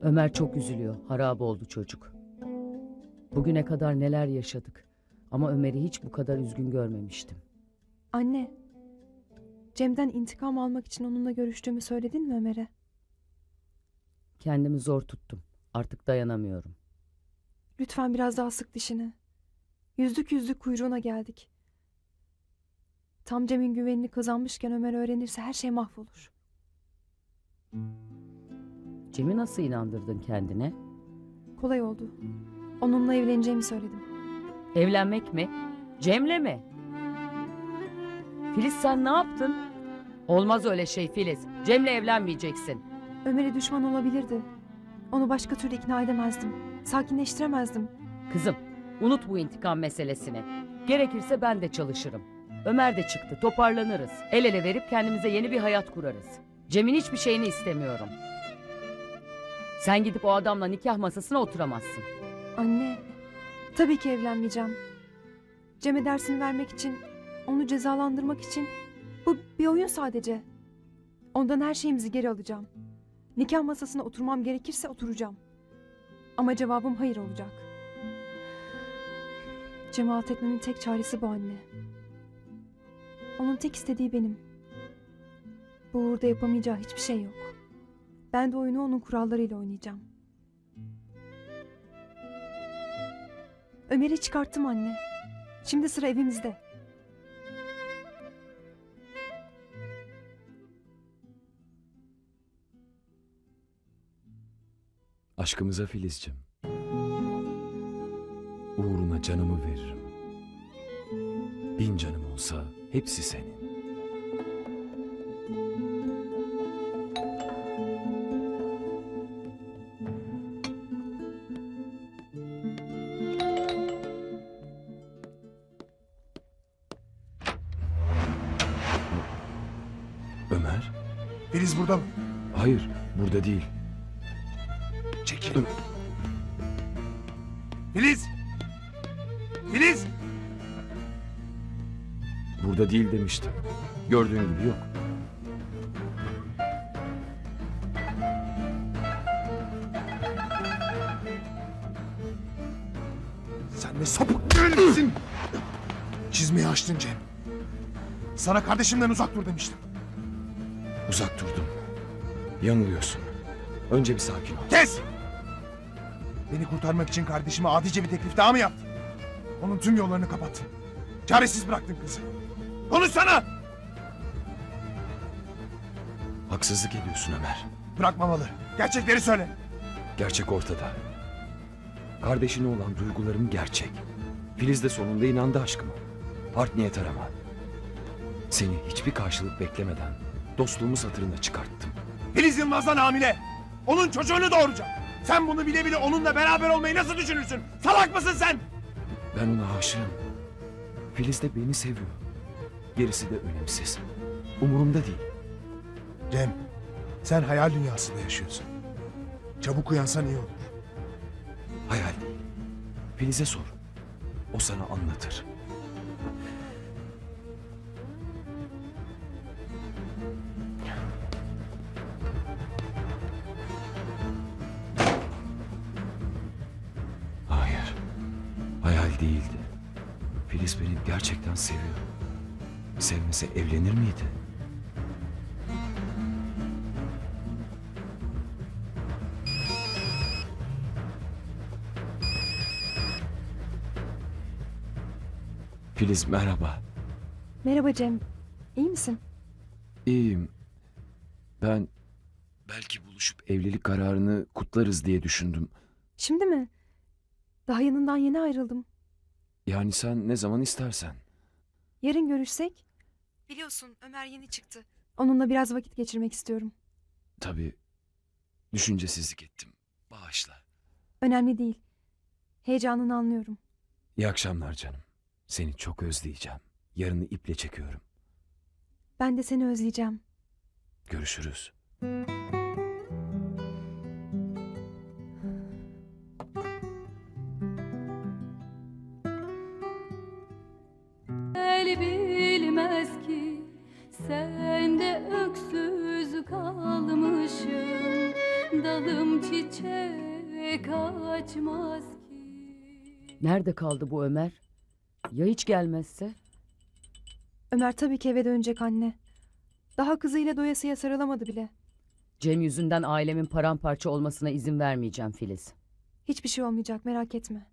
Ömer çok üzülüyor. Harap oldu çocuk. Bugüne kadar neler yaşadık. Ama Ömer'i hiç bu kadar üzgün görmemiştim. Anne. Cem'den intikam almak için onunla görüştüğümü söyledin mi Ömer'e? Kendimi zor tuttum. Artık dayanamıyorum. Lütfen biraz daha sık dişini. Yüzlük yüzlük kuyruğuna geldik. Tam Cem'in güvenini kazanmışken Ömer öğrenirse her şey mahvolur. Cem'i nasıl inandırdın kendine? Kolay oldu. Onunla evleneceğimi söyledim. Evlenmek mi? Cem'le mi? Filiz sen ne yaptın? Olmaz öyle şey Filiz. Cem'le evlenmeyeceksin. Ömer'e düşman olabilirdi. Onu başka türlü ikna edemezdim. Sakinleştiremezdim. Kızım, unut bu intikam meselesini. Gerekirse ben de çalışırım. Ömer de çıktı, toparlanırız. El ele verip kendimize yeni bir hayat kurarız. Cem'in hiçbir şeyini istemiyorum. Sen gidip o adamla nikah masasına oturamazsın. Anne, tabii ki evlenmeyeceğim. Cem'e dersini vermek için, onu cezalandırmak için bu bir oyun sadece. Ondan her şeyimizi geri alacağım. Nikah masasına oturmam gerekirse oturacağım. Ama cevabım hayır olacak. Cem'i alt etmemin tek çaresi bu anne. Onun tek istediği benim. Bu uğurda yapamayacağı hiçbir şey yok. Ben de oyunu onun kurallarıyla oynayacağım. Ömer'i çıkarttım anne. Şimdi sıra evimizde. Aşkımıza Filizcim. Uğruna canımı veririm. Bin canım olsa hepsi senin. Filiz burada mı? Hayır, burada değil. Çekil. Filiz! Filiz! Burada değil demiştim. Gördüğün gibi yok. Sen ne sapık değilsin! Çizmeyi açtın Cem. Sana kardeşimden uzak dur demiştim. Uzak durdum. Yanılıyorsun. Önce bir sakin ol. Kes! Beni kurtarmak için kardeşime adice bir teklif daha mı yaptın? Onun tüm yollarını kapattın. Çaresiz bıraktın kızı. Konuşsana! Haksızlık ediyorsun Ömer. Bırakmamalı. Gerçekleri söyle. Gerçek ortada. Kardeşine olan duygularım gerçek. Filiz de sonunda inandı aşkıma. Art niyet arama. Seni hiçbir karşılık beklemeden dostluğumuz hatırına çıkarttım. Filiz Yılmaz'dan hamile. Onun çocuğunu doğuracak. Sen bunu bile bile onunla beraber olmayı nasıl düşünürsün? Salak mısın sen? Ben ona aşığım. Filiz de beni seviyor. Gerisi de önemsiz. Umurumda değil. Cem, sen hayal dünyasında yaşıyorsun. Çabuk uyansan iyi olur. Hayal değil. Filiz'e sor. O sana anlatır. Filiz beni gerçekten seviyor. Sevmese evlenir miydi? Filiz merhaba. Merhaba Cem. İyi misin? İyiyim. Ben belki buluşup evlilik kararını kutlarız diye düşündüm. Şimdi mi? Daha yanından yeni ayrıldım. Yani sen ne zaman istersen. Yarın görüşsek? Biliyorsun Ömer yeni çıktı. Onunla biraz vakit geçirmek istiyorum. Tabii düşüncesizlik ettim. Bağışla. Önemli değil. Heyecanını anlıyorum. İyi akşamlar canım. Seni çok özleyeceğim. Yarını iple çekiyorum. Ben de seni özleyeceğim. Görüşürüz. El bilmez ki sen de öksüz kalmışsın Dalım çiçek açmaz ki Nerede kaldı bu Ömer? Ya hiç gelmezse? Ömer tabii ki eve dönecek anne. Daha kızıyla doyasıya sarılamadı bile. Cem yüzünden ailemin paramparça olmasına izin vermeyeceğim Filiz. Hiçbir şey olmayacak merak etme.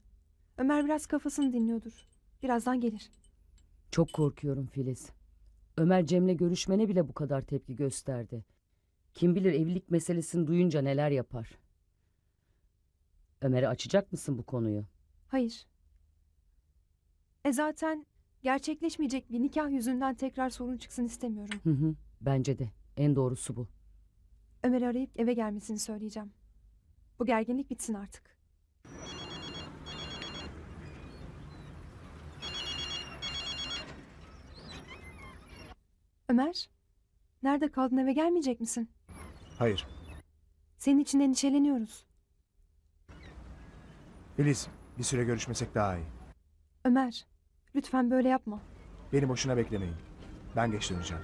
Ömer biraz kafasını dinliyordur. Birazdan gelir. Çok korkuyorum Filiz. Ömer Cem'le görüşmene bile bu kadar tepki gösterdi. Kim bilir evlilik meselesini duyunca neler yapar. Ömer'e açacak mısın bu konuyu? Hayır. E zaten gerçekleşmeyecek bir nikah yüzünden tekrar sorun çıksın istemiyorum. Hı hı, bence de. En doğrusu bu. Ömer'i arayıp eve gelmesini söyleyeceğim. Bu gerginlik bitsin artık. Ömer, nerede kaldın eve gelmeyecek misin? Hayır. Senin için endişeleniyoruz. Filiz bir süre görüşmesek daha iyi. Ömer, lütfen böyle yapma. Beni boşuna beklemeyin. Ben geç döneceğim.